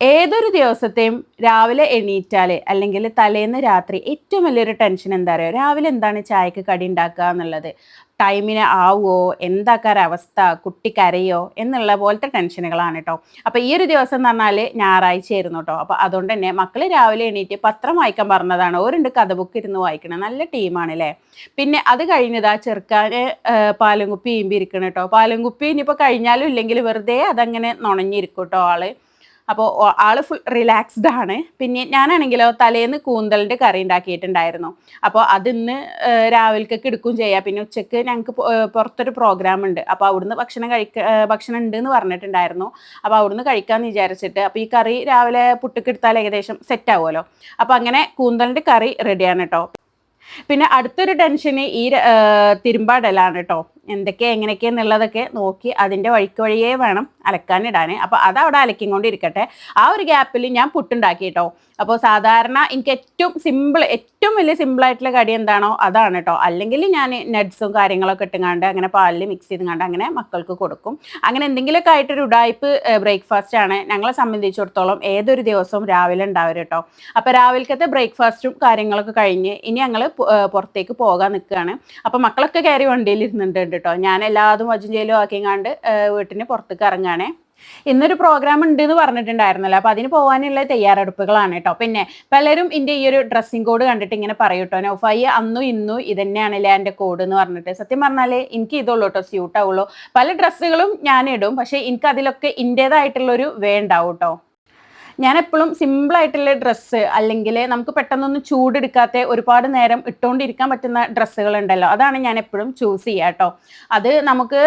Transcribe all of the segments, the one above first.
ഏതൊരു ദിവസത്തെയും രാവിലെ എണീറ്റാൽ അല്ലെങ്കിൽ തലേന്ന് രാത്രി ഏറ്റവും വലിയൊരു ടെൻഷൻ എന്താ പറയുക രാവിലെ എന്താണ് ചായക്ക് കടി ഉണ്ടാക്കുക എന്നുള്ളത്? ടൈമിന് ആവുമോ എന്താക്കാര അവസ്ഥ? കുട്ടി കരയോ? എന്നുള്ള പോലത്തെ ടെൻഷനുകളാണ് കേട്ടോ അപ്പോൾ ഈ ഒരു ദിവസം എന്ന് പറഞ്ഞാൽ ഞായറാഴ്ച ആയിരുന്നു കേട്ടോ അപ്പോൾ അതുകൊണ്ട് തന്നെ മക്കൾ രാവിലെ എണീറ്റ് പത്രം വായിക്കാൻ പറഞ്ഞതാണ്. ഓരുണ്ട് കഥ ബുക്ക് ഇരുന്ന് വായിക്കണം നല്ല ടീമാണ് അല്ലേ പിന്നെ അത് കഴിഞ്ഞതാ ചെറുക്കാന് പാലും കുപ്പി ഈമ്പിരിക്കണം കേട്ടോ പാലും കുപ്പി ഇനിയിപ്പോൾ കഴിഞ്ഞാലും ഇല്ലെങ്കിൽ വെറുതെ അതങ്ങനെ നുണഞ്ഞിരിക്കും കേട്ടോ ആൾ. അപ്പോൾ ആൾ ഫുൾ റിലാക്സ്ഡ് ആണ്. പിന്നെ ഞാനാണെങ്കിലോ തലേന്ന് കൂന്തലിന്റെ കറി ഉണ്ടാക്കിയിട്ടുണ്ടായിരുന്നു. അപ്പോൾ അതിന്ന് രാവിലേക്കൊക്കെ എടുക്കുകയും ചെയ്യാം. പിന്നെ ഉച്ചയ്ക്ക് ഞങ്ങൾക്ക് പുറത്തൊരു പ്രോഗ്രാം ഉണ്ട്. അപ്പോൾ അവിടുന്ന് ഭക്ഷണം കഴിക്ക ഭക്ഷണം ഉണ്ട് എന്ന് പറഞ്ഞിട്ടുണ്ടായിരുന്നു. അപ്പോൾ അവിടുന്ന് കഴിക്കാമെന്ന് വിചാരിച്ചിട്ട് അപ്പോൾ ഈ കറി രാവിലെ പുട്ടുക്കെടുത്താൽ ഏകദേശം സെറ്റ് ആവുമല്ലോ. അപ്പോൾ അങ്ങനെ കൂന്തലിന്റെ കറി റെഡിയാണ് കേട്ടോ പിന്നെ അടുത്തൊരു ടെൻഷന് ഈ തിരുമ്പാടലാണ് കേട്ടോ എന്തൊക്കെ എങ്ങനെയൊക്കെ എന്നുള്ളതൊക്കെ നോക്കി അതിന്റെ വഴിക്ക് വഴിയേ വേണം അലക്കാനിടാൻ അപ്പോൾ അതവിടെ അലക്കിക്കൊണ്ടിരിക്കട്ടെ. ആ ഒരു ഗ്യാപ്പിൽ ഞാൻ പുട്ടുണ്ടാക്കി കേട്ടോ അപ്പോൾ സാധാരണ എനിക്ക് ഏറ്റവും സിമ്പിൾ ഏറ്റവും വലിയ സിമ്പിളായിട്ടുള്ള കടി എന്താണോ അതാണ് കേട്ടോ അല്ലെങ്കിൽ ഞാൻ നട്ട്സും കാര്യങ്ങളൊക്കെ ഇട്ടുങ്ങാണ്ട് അങ്ങനെ പാലിൽ മിക്സ് ചെയ്തുങ്ങാണ്ട് അങ്ങനെ മക്കൾക്ക് കൊടുക്കും. അങ്ങനെ എന്തെങ്കിലുമൊക്കെ ആയിട്ടൊരു ഉടായ്പ് ബ്രേക്ക്ഫാസ്റ്റ് ആണ് ഞങ്ങളെ സംബന്ധിച്ചിടത്തോളം ഏതൊരു ദിവസവും രാവിലെ ഉണ്ടാവും കേട്ടോ അപ്പോൾ രാവിലത്തെ ബ്രേക്ക്ഫാസ്റ്റും കാര്യങ്ങളൊക്കെ കഴിഞ്ഞ് ഇനി ഞങ്ങൾ പുറത്തേക്ക് പോകാൻ നിൽക്കുകയാണ്. അപ്പോൾ മക്കളൊക്കെ കയറി വണ്ടിയിൽ ഇരുന്നുണ്ട് കേട്ടോ ഞാൻ എല്ലാതും വജും ചെയ്യലും ആക്കിങ്ങാണ്ട് വീട്ടിന് പുറത്തേക്ക് ഇറങ്ങുകയാണേ ഇന്നൊരു പ്രോഗ്രാം ഉണ്ട് എന്ന് പറഞ്ഞിട്ടുണ്ടായിരുന്നല്ലോ. അപ്പൊ അതിന് പോകാനുള്ള തയ്യാറെടുപ്പുകളാണ് കേട്ടോ പിന്നെ പലരും എന്റെ ഈ ഒരു ഡ്രസ്സിംഗ് കോഡ് കണ്ടിട്ട് ഇങ്ങനെ പറയൂട്ടോ നൗഫായി അന്നും ഇന്നും ഇതന്നെയാണല്ലേ എന്റെ കോഡ് എന്ന് പറഞ്ഞിട്ട്. സത്യം പറഞ്ഞാൽ എനിക്ക് ഇതുള്ളൂ കേട്ടോ സ്യൂട്ട് ആവുള്ളൂ. പല ഡ്രസ്സുകളും ഞാൻ ഇടും പക്ഷേ എനിക്ക് അതിലൊക്കെ ഇന്റേതായിട്ടുള്ളൊരു വേ ഉണ്ടാവും കേട്ടോ ഞാൻ എപ്പോഴും സിമ്പിൾ ആയിട്ടുള്ള ഡ്രസ്സ് അല്ലെങ്കിൽ നമുക്ക് പെട്ടെന്നൊന്നും ചൂടെടുക്കാത്ത ഒരുപാട് നേരം ഇട്ടുകൊണ്ടിരിക്കാൻ പറ്റുന്ന ഡ്രസ്സുകൾ ഉണ്ടല്ലോ. അതാണ് ഞാൻ എപ്പോഴും ചൂസ് ചെയ്യുക കേട്ടോ അത് നമുക്ക്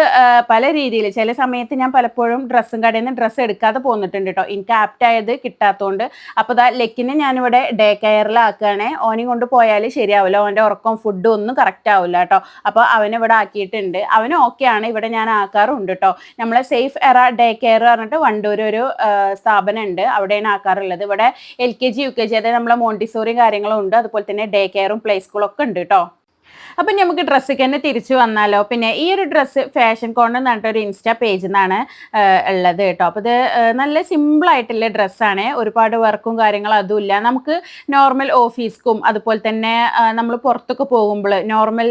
പല രീതിയിൽ ചില സമയത്ത് ഞാൻ പലപ്പോഴും ഡ്രസ്സും കടയിൽ നിന്ന് ഡ്രസ്സ് എടുക്കാതെ പോന്നിട്ടുണ്ട് കേട്ടോ എനിക്ക് ആപ്റ്റ് ആയത് കിട്ടാത്തതുകൊണ്ട് അപ്പോൾ ദാ ലെക്കിനെ ഞാനിവിടെ ഡേ കെയറിലാക്കുകയാണേ ഓനെ കൊണ്ട് പോയാൽ ശരിയാവില്ല. ഓന്റെ ഉറക്കം ഫുഡും ഒന്നും കറക്റ്റ് ആവില്ല കേട്ടോ അപ്പോൾ അവനിവിടെ ആക്കിയിട്ടുണ്ട്. അവന് ഓക്കെയാണ് ഇവിടെ ഞാൻ ആക്കാറുണ്ട് കേട്ടോ നമ്മളെ സേഫ് എറ ഡേ കെയർ പറഞ്ഞിട്ട് വണ്ടൂർ ഒരു സ്ഥാപനം ഉണ്ട് അവിടെ അവിടെയാണ് ആക്കാറുള്ളത്. ഇവിടെ L K G U K G അതായത് നമ്മളെ മോണ്ടിസോറി കാര്യങ്ങളും ഉണ്ട്. അതുപോലെ തന്നെ ഡേ കെയറും പ്ലേ സ്കൂളൊക്കെ ഉണ്ട് കേട്ടോ അപ്പം നമുക്ക് ഡ്രസ്സൊക്കെ തന്നെ തിരിച്ചു വന്നാലോ? പിന്നെ ഈ ഒരു ഡ്രസ്സ് ഫാഷൻ കോൺ എന്ന് പറഞ്ഞിട്ട് ഒരു ഇൻസ്റ്റാ പേജിൽ നിന്നാണ് ഉള്ളത് കേട്ടോ. അപ്പോൾ ഇത് നല്ല സിമ്പിളായിട്ടുള്ള ഡ്രസ്സാണ് ഒരുപാട് വർക്കും കാര്യങ്ങളും അതുമില്ല നമുക്ക് നോർമൽ ഓഫീസ്ക്കും അതുപോലെ തന്നെ നമ്മൾ പുറത്തൊക്കെ പോകുമ്പോൾ നോർമൽ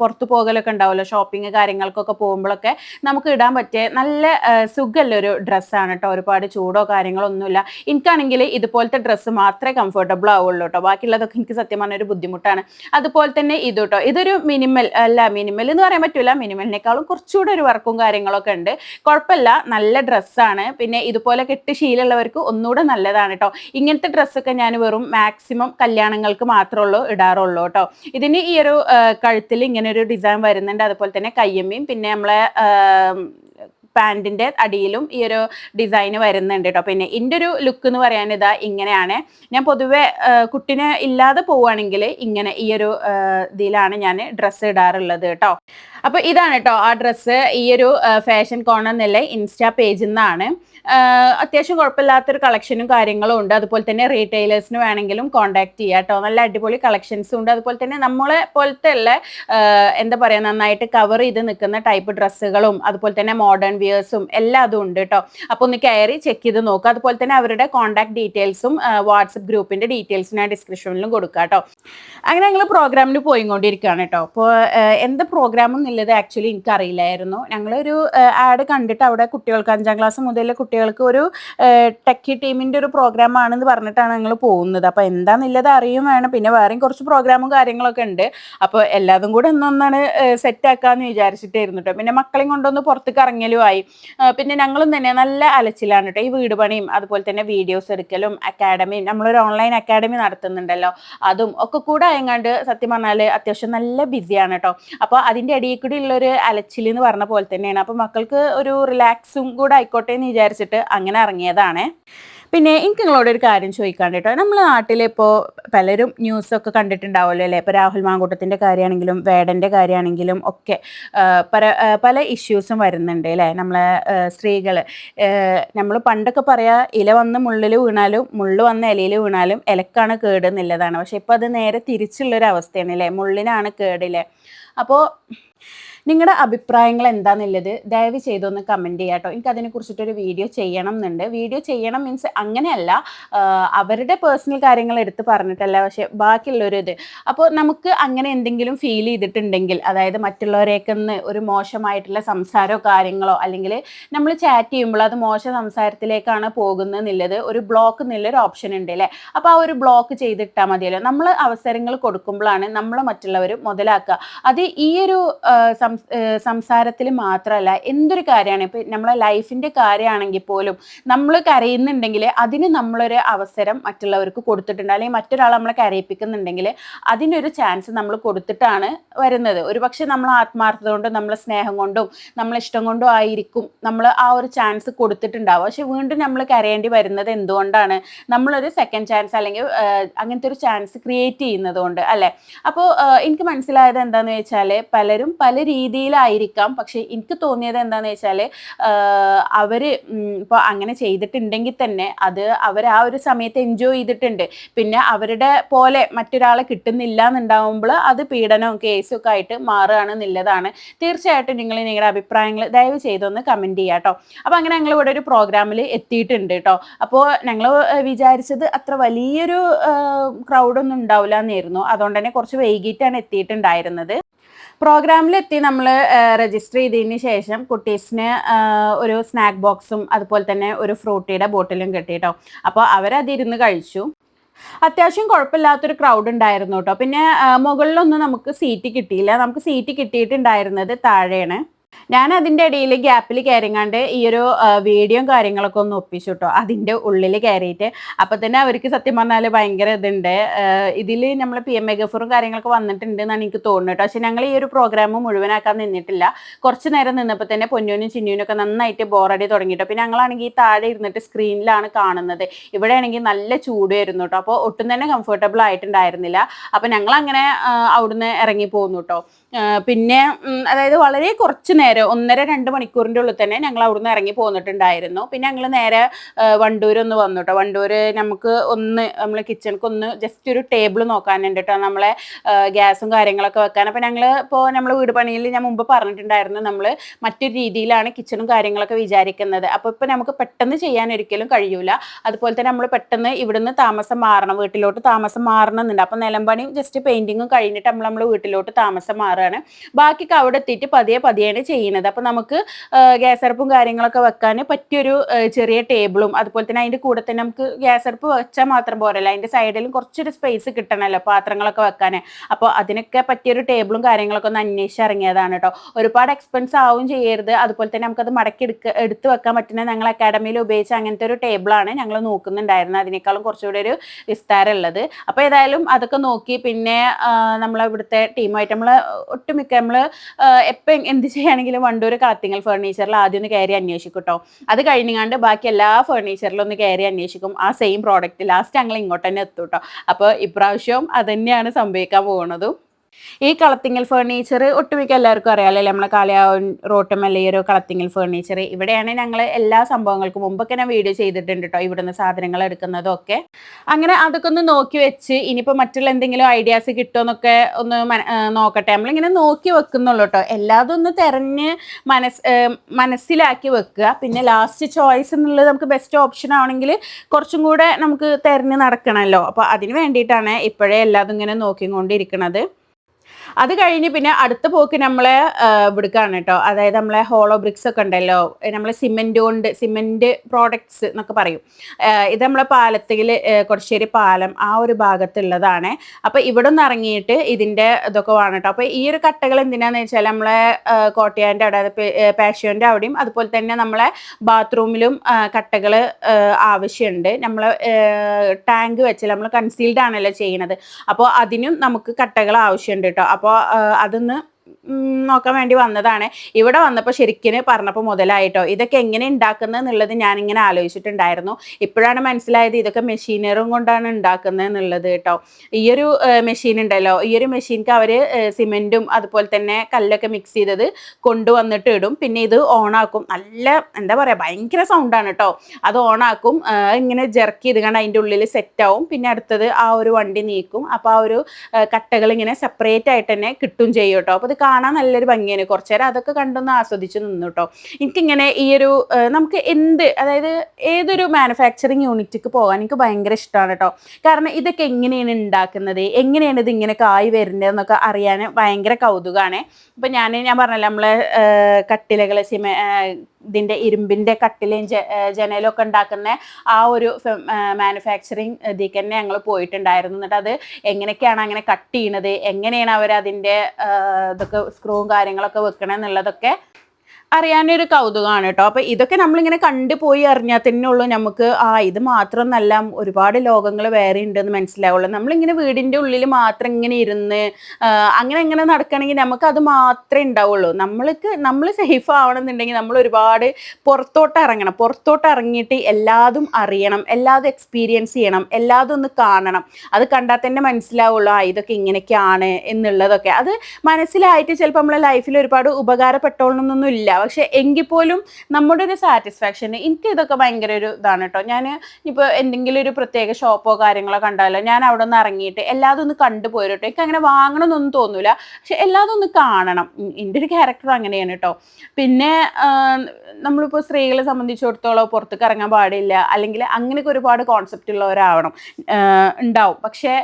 പുറത്ത് പോകലൊക്കെ ഉണ്ടാവുമല്ലോ? ഷോപ്പിംഗ് കാര്യങ്ങൾക്കൊക്കെ പോകുമ്പോഴൊക്കെ നമുക്ക് ഇടാൻ പറ്റിയ നല്ല സുഖമുള്ളൊരു ഡ്രസ്സാണ് കേട്ടോ. ഒരുപാട് ചൂടോ കാര്യങ്ങളോ ഒന്നുമില്ല എനിക്കാണെങ്കിൽ ഇതുപോലത്തെ ഡ്രസ്സ് മാത്രമേ കംഫർട്ടബിൾ ആവുള്ളൂ കേട്ടോ. ബാക്കിയുള്ളതൊക്കെ എനിക്ക് സത്യം പറഞ്ഞൊരു ബുദ്ധിമുട്ടാണ്. അതുപോലെ തന്നെ ഇത് ഇതൊരു ഒരു മിനിമൽ അല്ല മിനിമൽ എന്ന് പറയാൻ പറ്റില്ല മിനിമലിനേക്കാളും കുറച്ചുകൂടെ ഒരു വർക്കും കാര്യങ്ങളൊക്കെ ഉണ്ട്. കുഴപ്പമില്ല. നല്ല ഡ്രസ്സാണ് പിന്നെ ഇതുപോലെ കെട്ട് ശീലമുള്ളവർക്ക് ഒന്നുകൂടെ നല്ലതാണ് കേട്ടോ. ഇങ്ങനത്തെ ഡ്രസ്സൊക്കെ ഞാൻ വെറും മാക്സിമം കല്യാണങ്ങൾക്ക് മാത്രമേ ഉള്ളൂ ഇടാറുള്ളൂ കേട്ടോ. ഇതിന് ഈ ഒരു കഴുത്തിൽ ഇങ്ങനെ ഒരു ഡിസൈൻ വരുന്നുണ്ട്. അതുപോലെ തന്നെ കയ്യമ്മയും പിന്നെ നമ്മളെ പാന്റിന്റെ അടിയിലും ഈ ഒരു ഡിസൈൻ വരുന്നുണ്ട് കേട്ടോ. പിന്നെ എന്റെ ഒരു ലുക്ക് എന്ന് പറയാൻ ഇതാ ഇങ്ങനെയാണ്. ഞാൻ പൊതുവെ കുട്ടിനെ ഇല്ലാതെ പോവുകയാണെങ്കിൽ ഇങ്ങനെ ഈ ഒരു ഇതിലാണ് ഞാൻ ഡ്രസ്സ് ഇടാറുള്ളത് കേട്ടോ. അപ്പോൾ ഇതാണ് കേട്ടോ ആ ഡ്രസ്സ് ഈ ഒരു ഫാഷൻ കോണർ എന്നുള്ള ഇൻസ്റ്റാ പേജിൽ നിന്നാണ് അത്യാവശ്യം കുഴപ്പമില്ലാത്തൊരു കളക്ഷനും കാര്യങ്ങളും ഉണ്ട്. അതുപോലെ തന്നെ റീറ്റെയിലേഴ്സിന് വേണമെങ്കിലും കോൺടാക്ട് ചെയ്യാം കേട്ടോ. നല്ല അടിപൊളി കളക്ഷൻസും ഉണ്ട്. അതുപോലെ തന്നെ നമ്മളെ പോലത്തെ ഉള്ള എന്താ പറയുക നന്നായിട്ട് കവർ ചെയ്ത് നിൽക്കുന്ന ടൈപ്പ് ഡ്രസ്സുകളും അതുപോലെ തന്നെ മോഡേൺ വിയേഴ്സും എല്ലാം അതും ഉണ്ട് കേട്ടോ അപ്പോൾ ഒന്ന് കയറി ചെക്ക് ചെയ്ത് നോക്കുക അതുപോലെ തന്നെ അവരുടെ കോൺടാക്ട് ഡീറ്റെയിൽസും വാട്സപ്പ് ഗ്രൂപ്പിന്റെ ഡീറ്റെയിൽസും ഞാൻ ഡിസ്ക്രിപ്ഷനിലും കൊടുക്കാം കേട്ടോ അങ്ങനെ ഞങ്ങൾ പ്രോഗ്രാമിന് പോയിക്കൊണ്ടിരിക്കുകയാണ് കേട്ടോ അപ്പോൾ എന്ത് പ്രോഗ്രാം എന്നുള്ളത് ആക്ച്വലി എനിക്ക് അറിയില്ലായിരുന്നു ഞങ്ങളൊരു ആഡ് കണ്ടിട്ട് അവിടെ കുട്ടികൾക്ക് അഞ്ചാം ക്ലാസ് മുതൽ കുട്ടികൾക്ക് ഒരു ടെക്കി ടീമിന്റെ ഒരു പ്രോഗ്രാം ആണെന്ന് പറഞ്ഞിട്ടാണ് ഞങ്ങൾ പോകുന്നത്. അപ്പോൾ എന്താണെന്നുള്ളത് അറിയും വേണം. പിന്നെ വേറെയും കുറച്ച് പ്രോഗ്രാമും കാര്യങ്ങളൊക്കെ ഉണ്ട്. അപ്പോൾ എല്ലാതും കൂടെ ഒന്നൊന്നാണ് സെറ്റ് ആക്കാന്ന് വിചാരിച്ചിട്ടായിരുന്നു കേട്ടോ പിന്നെ മക്കളെയും കൊണ്ടൊന്ന് പുറത്തേക്ക് ഇറങ്ങലും ആയി. പിന്നെ ഞങ്ങളും തന്നെ നല്ല അലച്ചിലാണ് കേട്ടോ. ഈ വീട് പണിയും അതുപോലെ തന്നെ വീഡിയോസ് എടുക്കലും അക്കാഡമിയും നമ്മളൊരു ഓൺലൈൻ അക്കാഡമി നടത്തുന്നുണ്ടല്ലോ. അതും ഒക്കെ കൂടെ അയങ്ങാണ്ട് സത്യം പറഞ്ഞാൽ അത്യാവശ്യം നല്ല ബിസിയാണ് കേട്ടോ. അപ്പോൾ അതിന്റെ ഇടയിൽ കൂടി ഉള്ളൊരു അലച്ചിൽ എന്ന് പറഞ്ഞ പോലെ തന്നെയാണ്. അപ്പോൾ മക്കൾക്ക് ഒരു റിലാക്സും കൂടെ ആയിക്കോട്ടെ എന്ന് വിചാരിച്ചിട്ട് അങ്ങനെ ഇറങ്ങിയതാണ്. പിന്നെ എനിക്ക് നിങ്ങളോട് ഒരു കാര്യം ചോദിക്കാൻ കേട്ടോ. നമ്മൾ നാട്ടിലിപ്പോൾ പലരും ന്യൂസൊക്കെ കണ്ടിട്ടുണ്ടാവുമല്ലോ അല്ലേ? ഇപ്പോൾ രാഹുൽ മാങ്കൂട്ടത്തിന്റെ കാര്യമാണെങ്കിലും വേടന്റെ കാര്യമാണെങ്കിലും ഒക്കെ പല പല ഇഷ്യൂസും വരുന്നുണ്ട് അല്ലേ? നമ്മളെ സ്ത്രീകൾ നമ്മൾ പണ്ടൊക്കെ പറയാ ഇല വന്ന് മുള്ളിൽ വീണാലും മുള്ളു വന്ന് ഇലയിൽ വീണാലും ഇലക്കാണ് കേട് എന്നുള്ളതാണ്. പക്ഷെ ഇപ്പോൾ അത് നേരെ തിരിച്ചുള്ളൊരു അവസ്ഥയാണ് അല്ലേ? മുള്ളിനാണ് കേടില്ലേ അപ്പോൾ നിങ്ങളുടെ അഭിപ്രായങ്ങൾ എന്താണെന്നുള്ളത് ദയവ് ചെയ്തൊന്ന് കമന്റ് ചെയ്യാം കേട്ടോ എനിക്ക് അതിനെക്കുറിച്ചിട്ടൊരു വീഡിയോ ചെയ്യണം എന്നുണ്ട്. വീഡിയോ ചെയ്യണം മീൻസ് അങ്ങനെയല്ല അവരുടെ പേഴ്സണൽ കാര്യങ്ങൾ എടുത്ത് പറഞ്ഞിട്ടല്ല പക്ഷെ ബാക്കിയുള്ളൊരു ഇത്. അപ്പോൾ നമുക്ക് അങ്ങനെ എന്തെങ്കിലും ഫീൽ ചെയ്തിട്ടുണ്ടെങ്കിൽ അതായത് മറ്റുള്ളവരെയൊക്കെ ഒരു മോശമായിട്ടുള്ള സംസാരമോ കാര്യങ്ങളോ അല്ലെങ്കിൽ നമ്മൾ ചാറ്റ് ചെയ്യുമ്പോൾ അത് മോശ സംസാരത്തിലേക്കാണ് പോകുന്നതെന്നുള്ളത് ഒരു ബ്ലോക്ക് എന്നുള്ളൊരു ഓപ്ഷൻ ഉണ്ട് അല്ലേ? അപ്പോൾ ആ ഒരു ബ്ലോക്ക് ചെയ്തിട്ടാൽ മതിയല്ലോ. നമ്മൾ അവസരങ്ങൾ കൊടുക്കുമ്പോഴാണ് നമ്മൾ മറ്റുള്ളവർ മുതലാക്കുക. അത് ഈ ഒരു സംസാരത്തിൽ മാത്രമല്ല എന്തൊരു കാര്യമാണ്. ഇപ്പം നമ്മളെ ലൈഫിന്റെ കാര്യമാണെങ്കിൽ പോലും നമ്മൾ കരയുന്നുണ്ടെങ്കിൽ അതിന് നമ്മളൊരു അവസരം മറ്റുള്ളവർക്ക് കൊടുത്തിട്ടുണ്ട്. അല്ലെങ്കിൽ മറ്റൊരാൾ നമ്മളെ കരയിപ്പിക്കുന്നുണ്ടെങ്കിൽ അതിനൊരു ചാൻസ് നമ്മൾ കൊടുത്തിട്ടാണ് വരുന്നത്. ഒരു പക്ഷേ നമ്മൾ ആത്മാർത്ഥത കൊണ്ടും നമ്മളെ സ്നേഹം കൊണ്ടും നമ്മളെ ഇഷ്ടം കൊണ്ടും ആയിരിക്കും നമ്മൾ ആ ഒരു ചാൻസ് കൊടുത്തിട്ടുണ്ടാവും പക്ഷെ വീണ്ടും നമ്മൾ കരയേണ്ടി വരുന്നത് എന്തുകൊണ്ടാണ്? നമ്മളൊരു സെക്കൻഡ് ചാൻസ് അല്ലെങ്കിൽ അങ്ങനത്തെ ഒരു ചാൻസ് ക്രിയേറ്റ് ചെയ്യുന്നത് കൊണ്ട് അല്ലേ? അപ്പോൾ എനിക്ക് മനസ്സിലായത് എന്താണെന്ന് വെച്ചാൽ പലരും പല രീതിയിലായിരിക്കാം. പക്ഷേ എനിക്ക് തോന്നിയത് എന്താണെന്ന് വെച്ചാൽ അവർ ഇപ്പോൾ അങ്ങനെ ചെയ്തിട്ടുണ്ടെങ്കിൽ തന്നെ അത് അവർ ആ ഒരു സമയത്ത് എൻജോയ് ചെയ്തിട്ടുണ്ട്. പിന്നെ അവരുടെ പോലെ മറ്റൊരാളെ കിട്ടുന്നില്ല എന്നുണ്ടാവുമ്പോൾ അത് പീഡനവും കേസും ഒക്കെ ആയിട്ട് മാറുകയാണ് എന്നുള്ളതാണ് തീർച്ചയായിട്ടും നിങ്ങൾ നിങ്ങളുടെ അഭിപ്രായങ്ങൾ ദയവ് ചെയ്തൊന്ന് കമന്റ് ചെയ്യാം കേട്ടോ അപ്പോൾ അങ്ങനെ ഞങ്ങൾ ഇവിടെ ഒരു പ്രോഗ്രാമിൽ എത്തിയിട്ടുണ്ട് കേട്ടോ അപ്പോൾ ഞങ്ങൾ വിചാരിച്ചത് അത്ര വലിയൊരു ക്രൗഡൊന്നും ഉണ്ടാവില്ല എന്നായിരുന്നു അതുകൊണ്ട് തന്നെ കുറച്ച് വൈകിട്ടാണ് എത്തിയിട്ടുണ്ടായിരുന്നത്. പ്രോഗ്രാമിലെത്തി നമ്മൾ രജിസ്റ്റർ ചെയ്തതിന് ശേഷം കുട്ടീസിന് ഒരു സ്നാക്ക് ബോക്സും അതുപോലെ തന്നെ ഒരു ഫ്രൂട്ടിയുടെ ബോട്ടിലും കിട്ടി കേട്ടോ അപ്പോൾ അവരതിരുന്ന് കഴിച്ചു. അത്യാവശ്യം കുഴപ്പമില്ലാത്തൊരു ക്രൗഡ് ഉണ്ടായിരുന്നു കേട്ടോ. പിന്നെ മുകളിലൊന്നും നമുക്ക് സീറ്റ് കിട്ടിയില്ല. നമുക്ക് സീറ്റ് കിട്ടിയിട്ടുണ്ടായിരുന്നത് താഴെയാണ്. ഞാൻ അതിന്റെ ഇടയിൽ ഗ്യാപ്പിൽ കയറിങ്ങാണ്ട് ഈ ഒരു വീഡിയോയും കാര്യങ്ങളൊക്കെ ഒന്ന് ഒപ്പിച്ചു കേട്ടോ അതിന്റെ ഉള്ളിൽ കയറിയിട്ട് അപ്പോൾ തന്നെ അവർക്ക് സത്യം പറഞ്ഞാൽ ഭയങ്കര ഇതുണ്ട്. ഇതിൽ നമ്മൾ പി എം എ ഗഫറും കാര്യങ്ങളൊക്കെ വന്നിട്ടുണ്ട് എന്നാണ് എനിക്ക് തോന്നുന്നത് കേട്ടോ പക്ഷെ ഞങ്ങൾ ഈ ഒരു പ്രോഗ്രാം മുഴുവനാക്കാൻ നിന്നിട്ടില്ല. കുറച്ച് നേരം നിന്നപ്പോൾ തന്നെ പൊന്നൂനും ചിന്നൂനും ഒക്കെ നന്നായിട്ട് ബോറടി തുടങ്ങിയിട്ടോ പിന്നെ ഞങ്ങളാണെങ്കിൽ താഴെ ഇരുന്നിട്ട് സ്ക്രീനിലാണ് കാണുന്നത്. ഇവിടെ ആണെങ്കിൽ നല്ല ചൂട് വരുന്നു കേട്ടോ അപ്പോൾ ഒട്ടും തന്നെ കംഫർട്ടബിൾ ആയിട്ടുണ്ടായിരുന്നില്ല. അപ്പോൾ ഞങ്ങളങ്ങനെ അവിടുന്ന് ഇറങ്ങി പോകുന്നു കേട്ടോ പിന്നെ അതായത് വളരെ കുറച്ച് നേരം ഒന്നര രണ്ട് മണിക്കൂറിന്റെ ഉള്ളിൽ തന്നെ ഞങ്ങൾ അവിടുന്ന് ഇറങ്ങി പോന്നിട്ടുണ്ടായിരുന്നു. പിന്നെ ഞങ്ങൾ നേരെ വണ്ടൂരൊന്ന് വന്നു കേട്ടോ വണ്ടൂർ നമുക്ക് ഒന്ന് നമ്മൾ കിച്ചണിക്ക് ഒന്ന് ജസ്റ്റ് ഒരു ടേബിൾ നോക്കാനുണ്ട് കേട്ടോ നമ്മളെ ഗ്യാസും കാര്യങ്ങളൊക്കെ വെക്കാൻ. അപ്പോൾ ഞങ്ങൾ ഇപ്പോൾ നമ്മൾ വീട് പണിയിൽ ഞാൻ മുമ്പ് പറഞ്ഞിട്ടുണ്ടായിരുന്നു നമ്മൾ മറ്റൊരു രീതിയിലാണ് കിച്ചണും കാര്യങ്ങളൊക്കെ വിചാരിക്കുന്നത്. അപ്പോൾ ഇപ്പോൾ നമുക്ക് പെട്ടെന്ന് ചെയ്യാൻ ഒരിക്കലും കഴിയൂല. അതുപോലെ തന്നെ നമ്മൾ പെട്ടെന്ന് ഇവിടുന്ന് താമസം മാറണം വീട്ടിലോട്ട് താമസം മാറണമെന്നുണ്ട് അപ്പോൾ നിലമ്പണിയും ജസ്റ്റ് പെയിന്റിങ്ങും കഴിഞ്ഞിട്ട് നമ്മൾ നമ്മൾ വീട്ടിലോട്ട് താമസം മാറുകയാണ് ബാക്കിയൊക്കെ അവിടെ എത്തിയിട്ട് പതിയെ പതിയാണ് ചെയ്യുന്നത്. അപ്പോൾ നമുക്ക് ഗ്യാസ് അടുപ്പും കാര്യങ്ങളൊക്കെ വെക്കാൻ പറ്റിയൊരു ചെറിയ ടേബിളും അതുപോലെ തന്നെ അതിന്റെ കൂടെ തന്നെ നമുക്ക് ഗ്യാസ് അടുപ്പ് വെച്ചാൽ മാത്രം പോരല്ലോ. അതിന്റെ സൈഡിലും കുറച്ചൊരു സ്പേസ് കിട്ടണമല്ലോ പാത്രങ്ങളൊക്കെ വെക്കാൻ അപ്പോൾ അതിനൊക്കെ പറ്റിയൊരു ടേബിളും കാര്യങ്ങളൊക്കെ ഒന്ന് അന്വേഷിച്ച് ഇറങ്ങിയതാണ് കേട്ടോ. ഒരുപാട് എക്സ്പെൻസ് ആവും ചെയ്യരുത്. അതുപോലെ തന്നെ നമുക്കത് മടക്കി എടുക്ക എടുത്ത് വെക്കാൻ പറ്റുന്ന ഞങ്ങൾ അക്കാഡമിയിൽ ഉപയോഗിച്ച അങ്ങനത്തെ ഒരു ടേബിളാണ് ഞങ്ങൾ നോക്കുന്നുണ്ടായിരുന്നത്. അതിനേക്കാളും കുറച്ചുകൂടി ഒരു വിസ്താരമുള്ളത്. അപ്പോൾ ഏതായാലും അതൊക്കെ നോക്കി പിന്നെ നമ്മൾ ഇവിടുത്തെ ടീമായിട്ട് നമ്മൾ ഒട്ടുമിക്ക നമ്മൾ എപ്പം എന്ത് ചെയ്യുകയാണെങ്കിലും വണ്ടൂർ കാത്തിങ്ങൽ ഫർണിച്ചറിൽ ആദ്യം ഒന്ന് കയറി അന്വേഷിക്കും കേട്ടോ അത് കഴിഞ്ഞാണ്ട് ബാക്കി എല്ലാ ഫർണിച്ചറിലും ഒന്ന് കയറി അന്വേഷിക്കും. ആ സെയിം പ്രോഡക്റ്റ് ലാസ്റ്റ് ഞങ്ങൾ ഇങ്ങോട്ട് തന്നെ എത്തും കേട്ടോ അപ്പോൾ ഇപ്രാവശ്യവും അത് തന്നെയാണ് സംഭവിക്കാൻ പോകുന്നതും. ഈ കളത്തിങ്ങൽ ഫേർണിച്ചർ ഒട്ടുമിക്ക എല്ലാവർക്കും അറിയാമല്ലോ നമ്മളെ കാളിയാവൻ റോട്ടമല്ല ഈ ഒരു കളത്തിങ്ങൽ ഫേർണിച്ചർ ഇവിടെയാണ് ഞങ്ങൾ എല്ലാ സംഭവങ്ങൾക്കും മുമ്പൊക്കെ ഞാൻ വീഡിയോ ചെയ്തിട്ടുണ്ട് കേട്ടോ ഇവിടുന്ന് സാധനങ്ങൾ എടുക്കുന്നതും ഒക്കെ അങ്ങനെ അതൊക്കെ ഒന്ന് നോക്കി വെച്ച് ഇനിയിപ്പോൾ മറ്റുള്ള എന്തെങ്കിലും ഐഡിയാസ് കിട്ടുമെന്നൊക്കെ ഒന്ന് നോക്കട്ടെ. നമ്മളിങ്ങനെ നോക്കി വെക്കുന്നുള്ളൂ കേട്ടോ എല്ലാതും ഒന്ന് തിരഞ്ഞ് മനസ് മനസ്സിലാക്കി വെക്കുക. പിന്നെ ലാസ്റ്റ് ചോയ്സ് എന്നുള്ളത് നമുക്ക് ബെസ്റ്റ് ഓപ്ഷൻ ആണെങ്കിൽ കുറച്ചും കൂടെ നമുക്ക് തിരഞ്ഞ് നടക്കണമല്ലോ അപ്പോൾ അതിന് വേണ്ടിയിട്ടാണ് ഇപ്പോഴേ എല്ലാതും ഇങ്ങനെ നോക്കിക്കൊണ്ടിരിക്കുന്നത് അത് കഴിഞ്ഞ് പിന്നെ അടുത്ത പോക്ക് നമ്മളെ ഇവിടുക്കാണ് കേട്ടോ. അതായത് നമ്മളെ ഹോളോ ബ്രിക്സ് ഒക്കെ ഉണ്ടല്ലോ. നമ്മളെ സിമെന്റ് കൊണ്ട് സിമെന്റ് പ്രോഡക്ട്സ് എന്നൊക്കെ പറയും. ഇത് നമ്മളെ പാലത്തിൽ കൊടശ്ശേരി പാലം ആ ഒരു ഭാഗത്തുള്ളതാണ്. അപ്പോൾ ഇവിടെ നിന്ന് ഇറങ്ങിയിട്ട് ഇതിന്റെ ഇതൊക്കെ വേണം കേട്ടോ. അപ്പോൾ ഈ ഒരു കട്ടകൾ എന്തിനാന്ന് വെച്ചാൽ നമ്മളെ കോട്ടയാന്റെ അവിടെ പാഷ്യോന്റെ അവിടെയും അതുപോലെ തന്നെ നമ്മളെ ബാത്റൂമിലും കട്ടകൾ ആവശ്യമുണ്ട്. നമ്മളെ ടാങ്ക് വെച്ച് നമ്മൾ കൺസീൽഡ് ആണല്ലോ ചെയ്യുന്നത് അപ്പോൾ അതിനും നമുക്ക് കട്ടകൾ ആവശ്യമുണ്ട് കേട്ടോ. അപ്പോൾ അതൊന്ന് നോക്കാൻ വേണ്ടി വന്നതാണ്. ഇവിടെ വന്നപ്പോൾ ശരിക്കും പറഞ്ഞപ്പോൾ മുതലായിട്ടോ ഇതൊക്കെ എങ്ങനെ ഉണ്ടാക്കുന്നത് എന്നുള്ളത് ഞാനിങ്ങനെ ആലോചിച്ചിട്ടുണ്ടായിരുന്നു. ഇപ്പോഴാണ് മനസ്സിലായത് ഇതൊക്കെ മെഷീനറും കൊണ്ടാണ് ഉണ്ടാക്കുന്നത് എന്നുള്ളത് കേട്ടോ. ഈ ഒരു മെഷീൻ ഉണ്ടല്ലോ ഈ ഒരു മെഷീൻക്ക് അവർ സിമെന്റും അതുപോലെ തന്നെ കല്ലൊക്കെ മിക്സ് ചെയ്തത് കൊണ്ടുവന്നിട്ട് ഇടും. പിന്നെ ഇത് ഓണാക്കും. നല്ല എന്താ പറയുക ഭയങ്കര സൗണ്ടാണ് കേട്ടോ. അത് ഓണാക്കും. ഇങ്ങനെ ജെർക്ക് ചെയ്ത് കണ്ട് അതിന്റെ ഉള്ളിൽ സെറ്റാവും പിന്നെ അടുത്തത് ആ ഒരു വണ്ടി നീക്കും. അപ്പോൾ ആ ഒരു കട്ടകൾ ഇങ്ങനെ സെപ്പറേറ്റ് ആയിട്ട് തന്നെ കിട്ടും ചെയ്യും കേട്ടോ. അപ്പോൾ ഇത് കാണാൻ നല്ലൊരു ഭംഗിയാണ്. കുറച്ചു നേരം അതൊക്കെ കണ്ടൊന്ന് ആസ്വദിച്ച് നിന്നു കേട്ടോ എനിക്കിങ്ങനെ ഈ ഒരു നമുക്ക് എന്ത് അതായത് ഏതൊരു മാനുഫാക്ചറിങ് യൂണിറ്റിക്ക് പോകാൻ എനിക്ക് ഭയങ്കര ഇഷ്ടമാണ് കേട്ടോ കാരണം ഇതൊക്കെ എങ്ങനെയാണ് ഉണ്ടാക്കുന്നത് എങ്ങനെയാണ് ഇത് ഇങ്ങനെ കായ് വരുന്നത് എന്നൊക്കെ അറിയാൻ ഭയങ്കര കൗതുകമാണ് ഇപ്പം ഞാൻ ഞാൻ പറഞ്ഞല്ലോ നമ്മളെ കട്ടിലകൾ സിമ ഇതിന്റെ ഇരുമ്പിന്റെ കട്ടിലും ജ ഏഹ്, ജനലും ഒക്കെ ഉണ്ടാക്കുന്ന ആ ഒരു മാനുഫാക്ചറിങ് ഇതിലേക്ക് തന്നെ ഞങ്ങൾ പോയിട്ടുണ്ടായിരുന്നു. എന്നിട്ട് അത് എങ്ങനെയൊക്കെയാണ് അങ്ങനെ കട്ട് ചെയ്യണത്? എങ്ങനെയാണ് അവർ അതിന്റെ ഇതൊക്കെ സ്ക്രൂവും കാര്യങ്ങളൊക്കെ വെക്കണത് എന്നുള്ളതൊക്കെ അറിയാനൊരു കൗതുകമാണ് കേട്ടോ. അപ്പോൾ ഇതൊക്കെ നമ്മളിങ്ങനെ കണ്ടുപോയി അറിഞ്ഞാൽ തന്നെ ഉള്ളൂ നമുക്ക് ആ ഇത് മാത്രമൊന്നല്ല ഒരുപാട് ലോകങ്ങൾ വേറെ ഉണ്ടെന്ന് മനസ്സിലാവുള്ളൂ. നമ്മളിങ്ങനെ വീടിന്റെ ഉള്ളിൽ മാത്രം ഇങ്ങനെ ഇരുന്ന് അങ്ങനെ ഇങ്ങനെ നടക്കണമെങ്കിൽ നമുക്ക് അത് മാത്രമേ ഉണ്ടാവുള്ളൂ. നമ്മൾക്ക് നമ്മൾ സേഫ് ആവണമെന്നുണ്ടെങ്കിൽ നമ്മൾ ഒരുപാട് പുറത്തോട്ട് ഇറങ്ങണം. പുറത്തോട്ട് ഇറങ്ങിയിട്ട് എല്ലാതും അറിയണം എല്ലാതും എക്സ്പീരിയൻസ് ചെയ്യണം എല്ലാതും ഒന്ന് കാണണം. അത് കണ്ടാൽ തന്നെ മനസ്സിലാവുള്ളൂ ആ ഇതൊക്കെ ഇങ്ങനെയൊക്കെയാണ് എന്നുള്ളതൊക്കെ. അത് മനസ്സിലായിട്ട് ചിലപ്പോൾ നമ്മളെ ലൈഫിൽ ഒരുപാട് ഉപകാരപ്പെട്ടോളണമെന്നൊന്നും ഇല്ല. പക്ഷെ എങ്കിൽ പോലും നമ്മുടെ ഒരു സാറ്റിസ്ഫാക്ഷൻ എനിക്ക് ഇതൊക്കെ ഭയങ്കര ഒരു ഇതാണ് കേട്ടോ ഞാൻ ഇപ്പോൾ എന്തെങ്കിലും ഒരു പ്രത്യേക ഷോപ്പോ കാര്യങ്ങളോ കണ്ടാലോ ഞാൻ അവിടെ നിന്ന് ഇറങ്ങിയിട്ട് എല്ലാതും ഒന്ന് കണ്ടുപോയി കേട്ടോ എനിക്ക് അങ്ങനെ വാങ്ങണമെന്നൊന്നും തോന്നൂല. പക്ഷെ എല്ലാതും ഒന്ന് കാണണം. എന്റെ ഒരു ക്യാരക്ടർ അങ്ങനെയാണ് കേട്ടോ പിന്നെ നമ്മളിപ്പോൾ സ്ത്രീകളെ സംബന്ധിച്ചിടത്തോളം പുറത്തേക്ക് ഇറങ്ങാൻ പാടില്ല. അല്ലെങ്കിൽ അങ്ങനെയൊക്കെ ഒരുപാട് കോൺസെപ്റ്റ് ഉള്ളവരാവണം. ഉണ്ടാവും. പക്ഷേ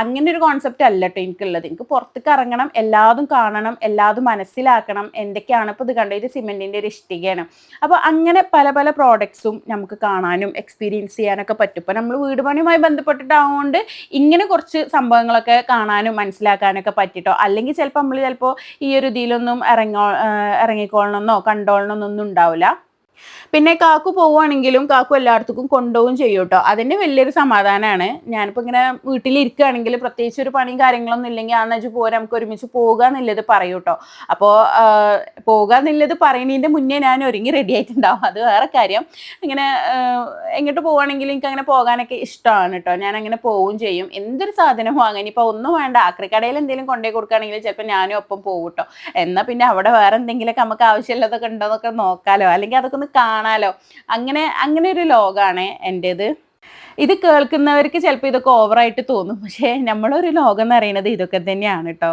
അങ്ങനെ ഒരു കോൺസെപ്റ്റ് അല്ല കേട്ടോ എനിക്കുള്ളത്. എനിക്ക് പുറത്തേക്ക് ഇറങ്ങണം എല്ലാതും കാണണം എല്ലാതും മനസ്സിലാക്കണം എന്തൊക്കെയാണ് ഇപ്പോൾ ഇത് കണ്ടോ? ഇത് സിമെന്റിന്റെ ഒരു ഇഷ്ടികയാണ്. അപ്പോൾ അങ്ങനെ പല പല പ്രോഡക്ട്സും നമുക്ക് കാണാനും എക്സ്പീരിയൻസ് ചെയ്യാനൊക്കെ പറ്റും. ഇപ്പോൾ നമ്മൾ വീട് പണിയുമായി ബന്ധപ്പെട്ടിട്ടാവുകൊണ്ട് ഇങ്ങനെ കുറച്ച് സംഭവങ്ങളൊക്കെ കാണാനും മനസ്സിലാക്കാനൊക്കെ പറ്റിട്ടോ? അല്ലെങ്കിൽ ചിലപ്പോൾ നമ്മൾ ചിലപ്പോൾ ഈ ഒരു ഇതിലൊന്നും ഇറങ്ങോ ഇറങ്ങിക്കോളണമെന്നോ കണ്ടോളണമെന്നൊന്നും ഉണ്ടാവില്ല പിന്നെ കാക്കു പോവുകയാണെങ്കിലും കാക്കു എല്ലായിടത്തേക്കും കൊണ്ടുപോകും ചെയ്യും കേട്ടോ. അതിന്റെ വലിയൊരു സമാധാനമാണ് ഞാനിപ്പോൾ ഇങ്ങനെ വീട്ടിലിരിക്കുകയാണെങ്കിൽ പ്രത്യേകിച്ച് ഒരു പണിയും കാര്യങ്ങളൊന്നും ഇല്ലെങ്കിൽ ആ നെച്ച് പോരാ നമുക്ക് ഒരുമിച്ച് പോകുക എന്നുള്ളത് പറയൂ കേട്ടോ. അപ്പോൾ പോകുക എന്നുള്ളത് പറയുന്നതിന്റെ മുന്നേ ഞാൻ ഒരുങ്ങി റെഡി ആയിട്ടുണ്ടാവും. അത് വേറെ കാര്യം. ഇങ്ങനെ എങ്ങോട്ട് പോവുകയാണെങ്കിലും എനിക്ക് അങ്ങനെ പോകാനൊക്കെ ഇഷ്ടമാണ് കേട്ടോ. ഞാൻ അങ്ങനെ പോവുകയും ചെയ്യും. എന്തൊരു സാധനം വാങ്ങാൻ? ഇപ്പോൾ ഒന്നും വേണ്ട. ആക്രിക്കടയിൽ എന്തെങ്കിലും കൊണ്ടുപോയി കൊടുക്കുകയാണെങ്കിൽ ചിലപ്പോൾ ഞാനും ഒപ്പം പോകും കേട്ടോ. എന്നാൽ പിന്നെ അവിടെ വേറെ എന്തെങ്കിലുമൊക്കെ നമുക്ക് ആവശ്യമുള്ളതൊക്കെ ഉണ്ടോ എന്നൊക്കെ നോക്കാലോ. അല്ലെങ്കിൽ അതൊക്കെ ഒന്ന് കാണാലോ? അങ്ങനെ അങ്ങനെ ഒരു ലോകമാണ് എന്റേത് ഇത് കേൾക്കുന്നവർക്ക് ചിലപ്പോൾ ഇതൊക്കെ ഓവറായിട്ട് തോന്നും. പക്ഷേ നമ്മളൊരു ലോകം എന്ന് പറയുന്നത് ഇതൊക്കെ തന്നെയാണ് കേട്ടോ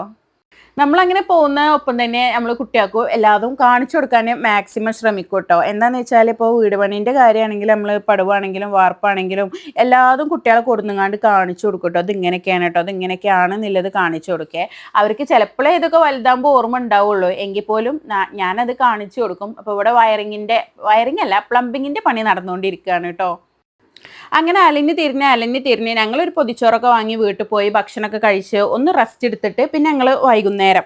നമ്മളങ്ങനെ പോകുന്ന ഒപ്പം തന്നെ നമ്മൾ കുട്ടികൾക്ക് എല്ലാതും കാണിച്ചു കൊടുക്കാൻ മാക്സിമം ശ്രമിക്കും കേട്ടോ എന്താണെന്ന് വെച്ചാൽ ഇപ്പോൾ വീട് പണീന്റെ കാര്യമാണെങ്കിലും നമ്മൾ പടവാണെങ്കിലും വാർപ്പാണെങ്കിലും എല്ലാതും കുട്ടികളെ കൊടുങ്ങാണ്ട് കാണിച്ചു കൊടുക്കും കേട്ടോ ഇതിങ്ങനെയൊക്കെയാണ് കേട്ടോ ഇതിങ്ങനെയൊക്കെയാണ് എന്നുള്ളത് കാണിച്ചു കൊടുക്കേ. അവർക്ക് ചിലപ്പോഴേ ഇതൊക്കെ വലുതാകുമ്പോൾ ഓർമ്മ ഉണ്ടാവുള്ളൂ. എങ്കിൽ പോലും ഞാനത് കാണിച്ചു കൊടുക്കും. അപ്പോൾ ഇവിടെ വയറിങ്ങിന്റെ വയറിംഗ് അല്ല പ്ലംബിങ്ങിന്റെ പണി നടന്നുകൊണ്ടിരിക്കുകയാണ് കേട്ടോ അങ്ങനെ അലഞ്ഞ് തിരിഞ്ഞ് അലഞ്ഞ് തിരിഞ്ഞ് ഞങ്ങളൊരു പൊതിച്ചോറൊക്കെ വാങ്ങി വീട്ടിൽ പോയി ഭക്ഷണമൊക്കെ കഴിച്ച് ഒന്ന് റെസ്റ്റ് എടുത്തിട്ട് പിന്നെ ഞങ്ങൾ വൈകുന്നേരം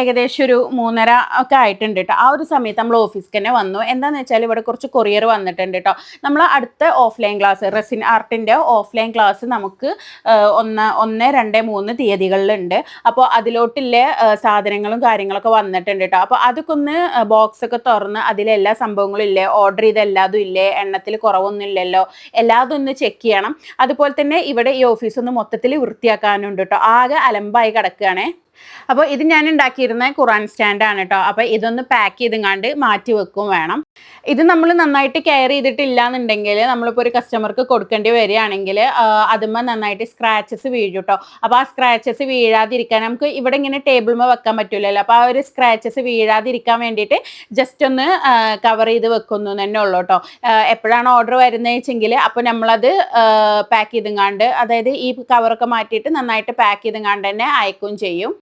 ഏകദേശം ഒരു മൂന്നര ഒക്കെ ആയിട്ടുണ്ട് കേട്ടോ ആ ഒരു സമയത്ത് നമ്മൾ ഓഫീസിൽ തന്നെ വന്നു. എന്താണെന്ന് വെച്ചാൽ ഇവിടെ കുറച്ച് കൊറിയർ വന്നിട്ടുണ്ട് കേട്ടോ നമ്മൾ അടുത്ത ഓഫ്ലൈൻ ക്ലാസ് റെസിൻ ആർട്ടിന്റെ ഓഫ്ലൈൻ ക്ലാസ് നമുക്ക് ഒന്ന് ഒന്ന് രണ്ട് മൂന്ന് തീയതികളിലുണ്ട്. അപ്പോൾ അതിലോട്ടുള്ള ആ, സാധനങ്ങളും കാര്യങ്ങളൊക്കെ വന്നിട്ടുണ്ട് കേട്ടോ അപ്പോൾ അതൊക്കെ ഒന്ന് ബോക്സൊക്കെ തുറന്ന് അതിലെല്ലാ സംഭവങ്ങളും ഇല്ലേ? ഓർഡർ ചെയ്ത എല്ലാതും ഇല്ലേ? എണ്ണത്തിൽ കുറവൊന്നും ഇല്ലല്ലോ? എല്ലാതും ഒന്ന് ചെക്ക് ചെയ്യണം. അതുപോലെ തന്നെ ഇവിടെ ഈ ഓഫീസ് ഒന്ന് മൊത്തത്തിൽ വൃത്തിയാക്കാനുണ്ട് കേട്ടോ ആകെ അലമ്പായി കിടക്കുകയാണേ അപ്പോൾ ഇത് ഞാൻ ഉണ്ടാക്കിയിരുന്ന ഖുറാൻ സ്റ്റാൻഡാണ് കേട്ടോ അപ്പോൾ ഇതൊന്ന് പാക്ക് ചെയ്തുങ്ങാണ്ട് മാറ്റി വെക്കും വേണം. ഇത് നമ്മൾ നന്നായിട്ട് കെയർ ചെയ്തിട്ടില്ല എന്നുണ്ടെങ്കിൽ നമ്മളിപ്പോൾ ഒരു കസ്റ്റമർക്ക് കൊടുക്കേണ്ടി വരികയാണെങ്കിൽ അതുമ്പോൾ നന്നായിട്ട് സ്ക്രാച്ചസ് വീഴും കേട്ടോ അപ്പോൾ ആ സ്ക്രാച്ചസ് വീഴാതിരിക്കാൻ നമുക്ക് ഇവിടെ ഇങ്ങനെ ടേബിളിൽ വെക്കാൻ പറ്റില്ലല്ലോ അപ്പോൾ ആ ഒരു സ്ക്രാച്ചസ് വീഴാതിരിക്കാൻ വേണ്ടിയിട്ട് ജസ്റ്റ് ഒന്ന് കവർ ചെയ്ത് വെക്കുന്നു തന്നെ ഉള്ളൂ കേട്ടോ എപ്പോഴാണ് ഓർഡർ വരുന്നത് വെച്ചെങ്കിൽ അപ്പോൾ നമ്മളത് പാക്ക് ചെയ്തുങ്ങാണ്ട് അതായത് ഈ കവറൊക്കെ മാറ്റിയിട്ട് നന്നായിട്ട് പാക്ക് ചെയ്തുങ്ങാണ്ട് തന്നെ അയക്കുകയും ചെയ്യും.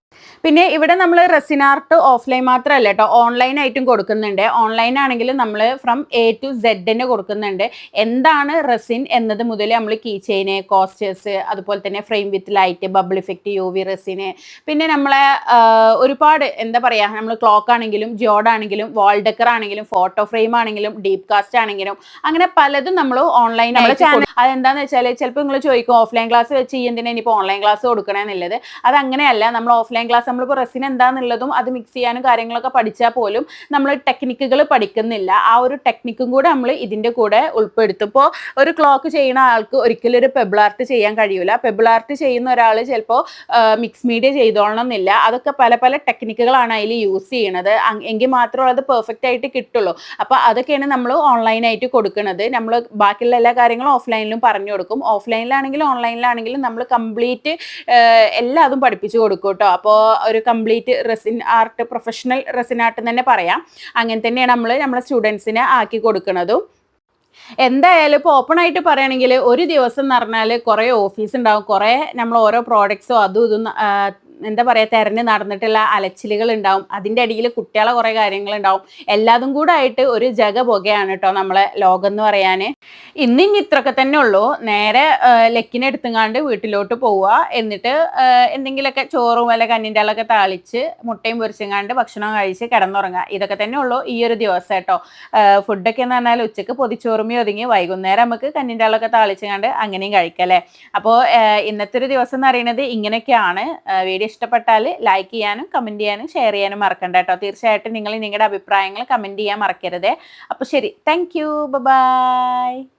പിന്നെ ഇവിടെ നമ്മൾ റെസിനാർട്ട് ഓഫ്ലൈൻ മാത്രമല്ല കേട്ടോ ഓൺലൈൻ ആയിട്ടും കൊടുക്കുന്നുണ്ട്. ഓൺലൈൻ ആണെങ്കിൽ നമ്മൾ ഫ്രം എ ടു സെഡിന് കൊടുക്കുന്നുണ്ട്. എന്താണ് റെസിൻ എന്നത് മുതൽ നമ്മൾ കീ ചെയിന് കോസ്റ്റേഴ്സ് അതുപോലെ തന്നെ frame with light bubble effect U V resin പിന്നെ നമ്മളെ ഒരുപാട് എന്താ പറയുക നമ്മൾ ക്ലോക്ക് ആണെങ്കിലും ജോഡ് ആണെങ്കിലും വാൾ ഡെക്കർ ആണെങ്കിലും ഫോട്ടോ ഫ്രെയിം ആണെങ്കിലും ഡീപ് കാസ്റ്റ് ആണെങ്കിലും അങ്ങനെ പലതും നമ്മൾ ഓൺലൈൻ നമ്മുടെ ചാനൽ അതെന്താന്ന് വെച്ചാൽ ചിലപ്പോൾ നിങ്ങൾ ചോദിക്കും ഓഫ്ലൈൻ ക്ലാസ് വെച്ച് ഈ എന്തിനാ ഇനിയിപ്പോൾ ഓൺലൈൻ ക്ലാസ് കൊടുക്കണമെന്നുള്ളത് അത് അങ്ങനെയല്ല. നമ്മൾ ഓഫ്ലൈൻ ക്ലാസ് നമ്മളിപ്പോൾ റെസിൻ എന്താണെന്നുള്ളതും അത് മിക്സ് ചെയ്യാനും കാര്യങ്ങളൊക്കെ പഠിച്ചാൽ പോലും നമ്മൾ ടെക്നിക്കുകൾ പഠിക്കുന്നില്ല. ആ ഒരു ടെക്നിക്കും കൂടെ നമ്മൾ ഇതിന്റെ കൂടെ ഉൾപ്പെടുത്തും. ഇപ്പോൾ ഒരു ക്ലോക്ക് ചെയ്യുന്ന ആൾക്ക് ഒരിക്കലും ഒരു പെബിൾ ആർട്ട് ചെയ്യാൻ കഴിയൂല. പെബിൾ ആർട്ട് ചെയ്യുന്ന ഒരാൾ ചിലപ്പോൾ മിക്സ് മീഡിയ ചെയ്തോളണം എന്നില്ല അതൊക്കെ പല പല ടെക്നിക്കുകളാണ് അതിൽ യൂസ് ചെയ്യണത്. എങ്കിൽ മാത്രമേ അത് പെർഫെക്റ്റ് ആയിട്ട് കിട്ടുള്ളൂ. അപ്പോൾ അതൊക്കെയാണ് നമ്മൾ ഓൺലൈനായിട്ട് കൊടുക്കുന്നത് നമ്മൾ ബാക്കിയുള്ള എല്ലാ കാര്യങ്ങളും ഓഫ്ലൈനിലും പറഞ്ഞു കൊടുക്കും. ഓഫ്ലൈനിലാണെങ്കിലും ഓൺലൈനിലാണെങ്കിലും നമ്മൾ കംപ്ലീറ്റ് എല്ലാതും പഠിപ്പിച്ചു കൊടുക്കും കേട്ടോ അപ്പോൾ ഒരു complete resin art professional resin art തന്നെ പറയാം. അങ്ങനെ തന്നെയാണ് നമ്മൾ നമ്മുടെ സ്റ്റുഡൻസിന് ആക്കി കൊടുക്കുന്നതും എന്തായാലും ഇപ്പോൾ ഓപ്പൺ ആയിട്ട് പറയുകയാണെങ്കിൽ ഒരു ദിവസം എന്ന് പറഞ്ഞാൽ കുറേ ഓഫീസ് ഉണ്ടാവും. കുറേ നമ്മൾ ഓരോ പ്രോഡക്ട്സോ അതും ഇതും എന്താ പറയുക തെരഞ്ഞ് നടന്നിട്ടുള്ള അലച്ചിലുകൾ ഉണ്ടാവും. അതിന്റെ അടിയിൽ കുട്ടികളെ കുറേ കാര്യങ്ങളുണ്ടാവും എല്ലാതും കൂടെ ആയിട്ട് ഒരു ജഗ പുകയാണ് കേട്ടോ നമ്മളെ ലോകം എന്ന് പറയാൻ ഇന്ന് ഇനി ഇത്രയൊക്കെ തന്നെ ഉള്ളൂ. നേരെ ലെക്കിനെ എടുത്തുങ്ങാണ്ട് വീട്ടിലോട്ട് പോവുക. എന്നിട്ട് എന്തെങ്കിലുമൊക്കെ ചോറും വല്ല കന്നിന്റെ ആളൊക്കെ താളിച്ച് മുട്ടയും പൊരിച്ചെങ്ങാണ്ട് ഭക്ഷണം കഴിച്ച് കിടന്നുറങ്ങുക. ഇതൊക്കെ തന്നെ ഉള്ളൂ ഈ ഒരു ദിവസം കേട്ടോ ഫുഡൊക്കെ എന്ന് പറഞ്ഞാൽ ഉച്ചയ്ക്ക് പൊതിച്ചോറുമേ ഒതുങ്ങി വൈകുന്നേരം നമുക്ക് കന്നിന്റെ ആളൊക്കെ താളിച്ചങ്ങാണ്ട് അങ്ങനെയും കഴിക്കല്ലേ അപ്പോൾ ഇന്നത്തെ ഒരു ദിവസം എന്ന് പറയുന്നത് ഇങ്ങനെയൊക്കെയാണ്. വീഡിയോ ഇഷ്ടപ്പെട്ടാൽ ലൈക്ക് ചെയ്യാനും കമന്റ് ചെയ്യാനും ഷെയർ ചെയ്യാനും മറക്കണ്ട കേട്ടോ. തീർച്ചയായിട്ടും നിങ്ങൾ നിങ്ങളുടെ അഭിപ്രായങ്ങൾ കമന്റ് ചെയ്യാൻ മറക്കരുത്. അപ്പോൾ ശരി താങ്ക് യു ബൈ